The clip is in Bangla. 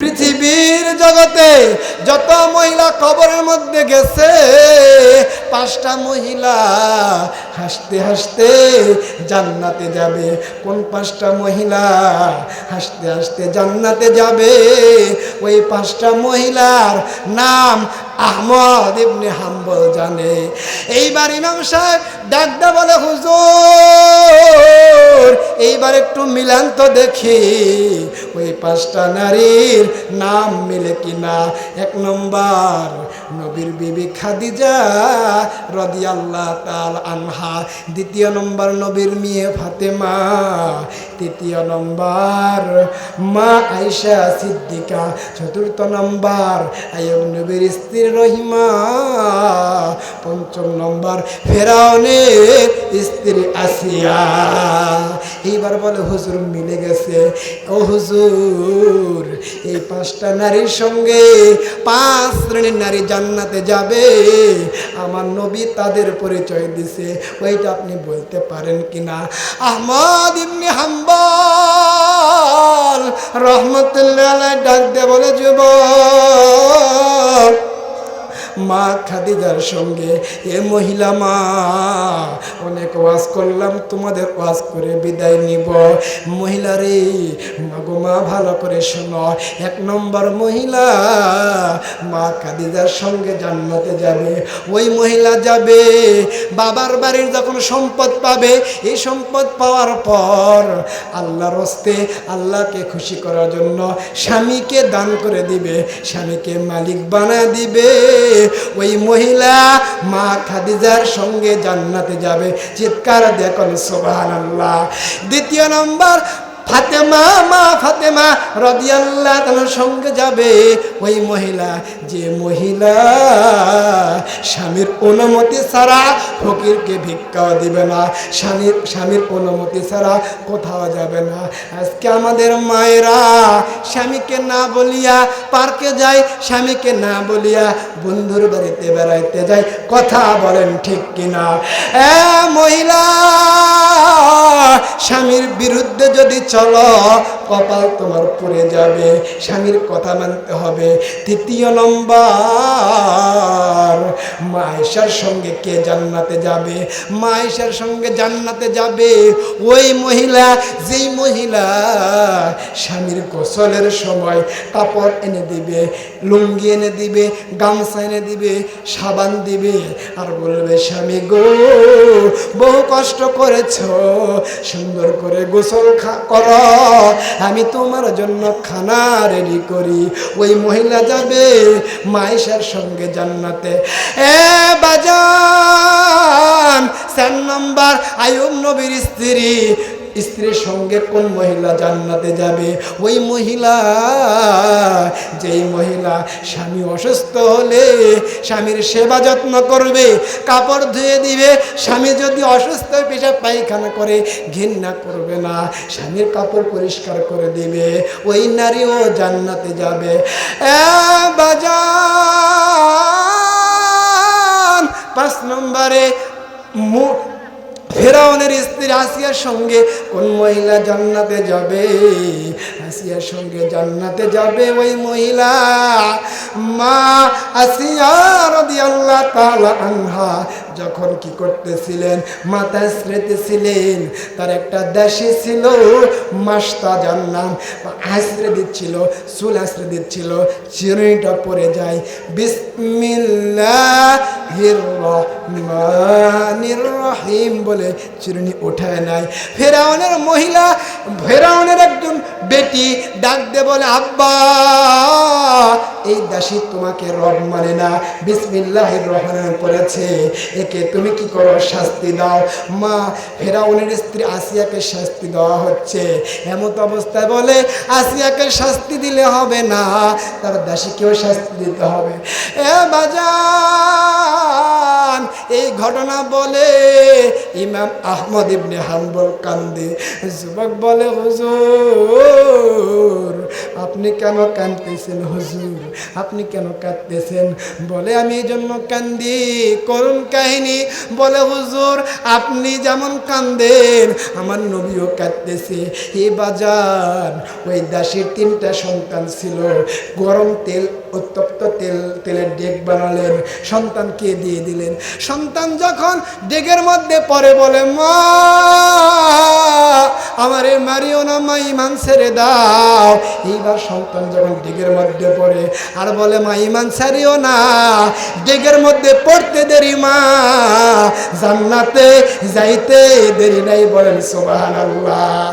পৃথিবীর জগতে যত মহিলা কবরের মধ্যে গেছে, পাঁচটা মহিলা হাসতে হাসতে জান্নাতে যাবে। কোন পাঁচটা মহিলা হাসতে হাসতে জান্নাতে যাবে? ওই পাঁচটা মহিলার নাম আহমদ ইবনে হাম্বল জানে। এইবার ইমাম সাহেব ডাকদা বলে, হুজুর, এইবার একটু মিলান তো দেখি। ওই পাঁচটা নারীর নাম মিলে কিনা? এক নম্বর, নবীর বিবি খাদিজা রদি আল্লাহ তাল আনহা। দ্বিতীয় নম্বর, নবীর মেয়ে ফাতেমা। তৃতীয় নম্বর, মা আয়সা সিদ্দিকা। চতুর্থ নম্বর আয়ব নবীর স্ত্রী রহিমা। পঞ্চম নম্বর ফেরাউনের স্ত্রী আসিয়া। এইবার বলে, হুজুর মিলে গেছে। ও হুজুর, এই পাঁচটা নারীর সঙ্গে পাঁচ শ্রেণির নারী জান্নাতে যাবে। আমার নবী তাদের পরিচয় দিছে। ওইটা আপনি বলতে পারেন কিনা? আহমদ ইবনে হাম্বল রহমতুল্লাহ ডাক দিয়ে বলে, যুবক মা খাদিজার সঙ্গে, এ মহিলা মা, অনেক ওয়াজ করলাম, তোমাদের ওয়াজ করে বিদায় নিব। মহিলারে মাগো মা, ভালো করে শোনো, এক নম্বর মহিলা মা খাদিজার সঙ্গে জান্নাতে যাবে, ওই মহিলা যাবে, বাবার বাড়ির যখন সম্পদ পাবে, এই সম্পদ পাওয়ার পর আল্লাহর হস্তে আল্লাহকে খুশি করার জন্য স্বামীকে দান করে দিবে, স্বামীকে মালিক বানা দিবে। ওই মহিলা মা খাদিজার সঙ্গে জান্নাতে যাবে, চিৎকার দেখুন সোবাহান আল্লাহ দ্বিতীয় নম্বর ফাতেমা, মা ফাতেমা রদিয়াল্লাহ তার সঙ্গে যাবে। ওই মহিলা, যে মহিলা স্বামীর অনুমতি ছাড়া ফকিরকে ভিক্ষাও দিবে না, স্বামীর স্বামীর অনুমতি ছাড়া কোথাও যাবে না। আজকে আমাদের মায়েরা স্বামীকে না বলিয়া পার্কে যায়, স্বামীকে না বলিয়া বন্ধুর বাড়িতে বেড়াইতে যায়, কথা বলেন ঠিক কিনা? এ মহিলা স্বামীর বিরুদ্ধে যদি চলো কপাল তোমার পড়ে যাবে। স্বামীর কথা মানতে হবে। তৃতীয় নম্বর। মায়েশার সঙ্গে কে জান্নাতে যাবে? মায়েশার সঙ্গে জান্নাতে যাবে। ওই মহিলা, যেই মহিলা স্বামীর গোসলের সময় কাপড় এনে দিবে, লুঙ্গি এনে দিবে, গামছা এনে দিবে, সাবান দিবে আর বলবে, স্বামী গো, বহু কষ্ট করেছ, সুন্দর করে গোসল কর। আমি তোমার জন্য খানা রেডি করি। ওই মহিলা যাবে মাইশার সঙ্গে জান্নাতে। এ বাজান। চার নম্বর, আয়ুব নবীর স্ত্রী। স্ত্রীর সঙ্গে কোন মহিলা জান্নাতে যাবে? ওই মহিলা, যেই মহিলা স্বামী অসুস্থ হলে স্বামীর সেবা যত্ন করবে, কাপড় ধুয়ে দিবে, স্বামী যদি অসুস্থ পেশাব পায়খানা করে, ঘৃণা করবে না, স্বামীর কাপড় পরিষ্কার করে দিবে, ওই নারীও জান্নাতে যাবে। এ বাজান! পাঁচ নম্বরে ফেরাউনের স্ত্রী আসিয়ার সঙ্গে, কোন মহিলা জান্নাতে যাবে? আসিয়ার সঙ্গে জান্নাতে যাবে ওই মহিলা। মা আসিয়া রাদিয়াল্লাহু তাআলা আনহা যখন কি করতেছিলেন? মাথা শ্রেতেছিলেন তার একটা দেশে ছিল মাস্তা নাম আশ্রে দিচ্ছিল, চুল আশ্রে দিচ্ছিল, চিরুনিটা পরে যায়। বিসমিল্লাহির রহিম বলে চিরুনি ওঠায় নাই। ফেরাউনের মহিলা, ফেরাউনের একজন বেটি ডাক দে বলে, আব্বা, এই দাসী তোমাকে রব মানে না, বিসমিল্লাহির রহমান পড়েছে একে তুমি কি করো? শাস্তি দাও। মা, ফেরাউনের স্ত্রী আসিয়াকে শাস্তি দেওয়া হচ্ছে। এমত অবস্থায় বলে, আসিয়াকে শাস্তি দিলে হবে না, তার দাসীকেও শাস্তি দিতে হবে। এ বাজার বাজান এই ঘটনা বলে ইমাম আহমদ ইবনে হাম্বল কান্দে। যুবক বলে, হুজুর, আপনি কেন কাঁদতেছেন হুজুর? আপনি কেন কাঁদতেছেন? বলে, আমি এই জন্য কান্দি, করুণ কাহিনী। বলে, হুজুর, আপনি যেমন কান্দেন, আমার নবীও কাঁদতেছে। এ বাজার ওই দাসীর তিনটা সন্তান ছিল। গরম তেল, উত্তপ্ত তেল, তেলের ডেক বানালেন। সন্তানকে দিয়ে দিলেন। সন্তান যখন ডেকের মধ্যে পড়ে বলে, মা, আমারে মারিও না, মা, ইমান ছেড়ে দাও। এইবার সন্তান যখন ডেকের মধ্যে পড়ে আর বলে, মা, ইমান ছাড়িও না ডেকের মধ্যে পড়তে দেরি, মা, জান্নাতে যাইতে দেরি নাই। বলেন সোবাহান আল্লাহ